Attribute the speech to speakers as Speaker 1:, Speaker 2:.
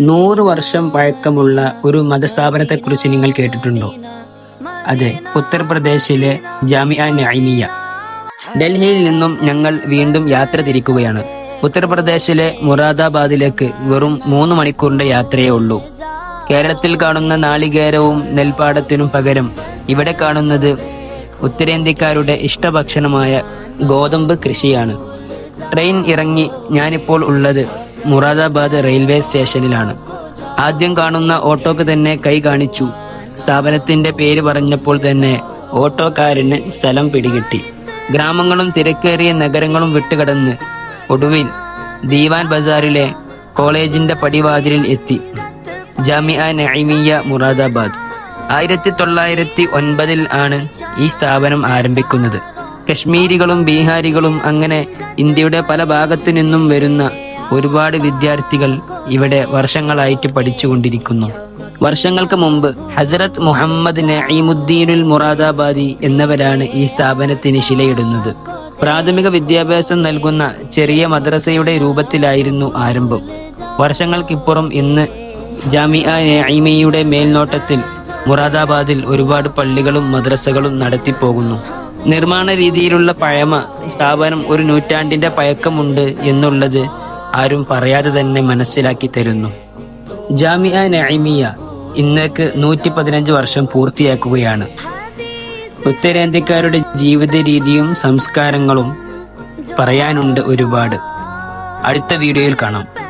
Speaker 1: നൂറ് വർഷം പഴക്കമുള്ള ഒരു മതസ്ഥാപനത്തെ കുറിച്ച് നിങ്ങൾ കേട്ടിട്ടുണ്ടോ? അതെ ഉത്തർപ്രദേശിലെ ജാമിയ നൈമിയ ഡൽഹിയിൽ നിന്നും ഞങ്ങൾ വീണ്ടും യാത്ര തിരിക്കുകയാണ്. ഉത്തർപ്രദേശിലെ മുറാദാബാദിലേക്ക് വെറും മൂന്ന് മണിക്കൂറിന്റെ യാത്രയേ ഉള്ളൂ. കേരളത്തിൽ കാണുന്ന നാളികേരവും നെൽപ്പാടത്തിനും പകരം ഇവിടെ കാണുന്നത് ഉത്തരേന്ത്യക്കാരുടെ ഇഷ്ടഭക്ഷണമായ ഗോതമ്പ് കൃഷിയാണ്. ട്രെയിൻ ഇറങ്ങി ഞാനിപ്പോൾ ഉള്ളത് മുറാദാബാദ് റെയിൽവേ സ്റ്റേഷനിലാണ്. ആദ്യം കാണുന്ന ഓട്ടോക്ക് തന്നെ കൈ കാണിച്ചു. സ്ഥാപനത്തിന്റെ പേര് പറഞ്ഞപ്പോൾ തന്നെ ഓട്ടോക്കാരന് സ്ഥലം പിടികിട്ടി. ഗ്രാമങ്ങളും തിരക്കേറിയ നഗരങ്ങളും വിട്ടുകടന്ന് ഒടുവിൽ ദീവാൻ ബസാറിലെ കോളേജിന്റെ പടിവാതിലിൽ എത്തി. ജാമിയ നൈമിയ മുറാദാബാദ്. ആയിരത്തി തൊള്ളായിരത്തി ഒൻപതിൽ ആണ് ഈ സ്ഥാപനം ആരംഭിക്കുന്നത്. കശ്മീരികളും ബീഹാരികളും അങ്ങനെ ഇന്ത്യയുടെ പല ഭാഗത്തു നിന്നും വരുന്ന ഒരുപാട് വിദ്യാർത്ഥികൾ ഇവിടെ വർഷങ്ങളായിട്ട് പഠിച്ചുകൊണ്ടിരിക്കുന്നു. വർഷങ്ങൾക്ക് മുമ്പ് ഹസരത് മുഹമ്മദ് നഈമുദ്ദീനുൽ മുറാദാബാദി എന്നവരാണ് ഈ സ്ഥാപനത്തിന് ശിലയിടുന്നത്. പ്രാഥമിക വിദ്യാഭ്യാസം നൽകുന്ന ചെറിയ മദ്രസയുടെ രൂപത്തിലായിരുന്നു ആരംഭം. വർഷങ്ങൾക്കിപ്പുറം ഇന്ന് ജാമിഅ നഈമിയുടെ മേൽനോട്ടത്തിൽ മുറാദാബാദിൽ ഒരുപാട് പള്ളികളും മദ്രസകളും നടത്തിപ്പോകുന്നു. നിർമ്മാണ രീതിയിലുള്ള പഴമ സ്ഥാപനം ഒരു നൂറ്റാണ്ടിന്റെ പഴക്കമുണ്ട് എന്നുള്ളത് ആരും പറയാതെ തന്നെ മനസ്സിലാക്കി തരുന്നു. ജാമിയ നൈമിയ ഇന്നേക്ക് നൂറ്റി പതിനഞ്ച് വർഷം പൂർത്തിയാക്കുകയാണ്. ഉത്തരേന്ത്യക്കാരുടെ ജീവിത രീതിയും സംസ്കാരങ്ങളും പറയാനുണ്ട് ഒരുപാട്. അടുത്ത വീഡിയോയിൽ കാണാം.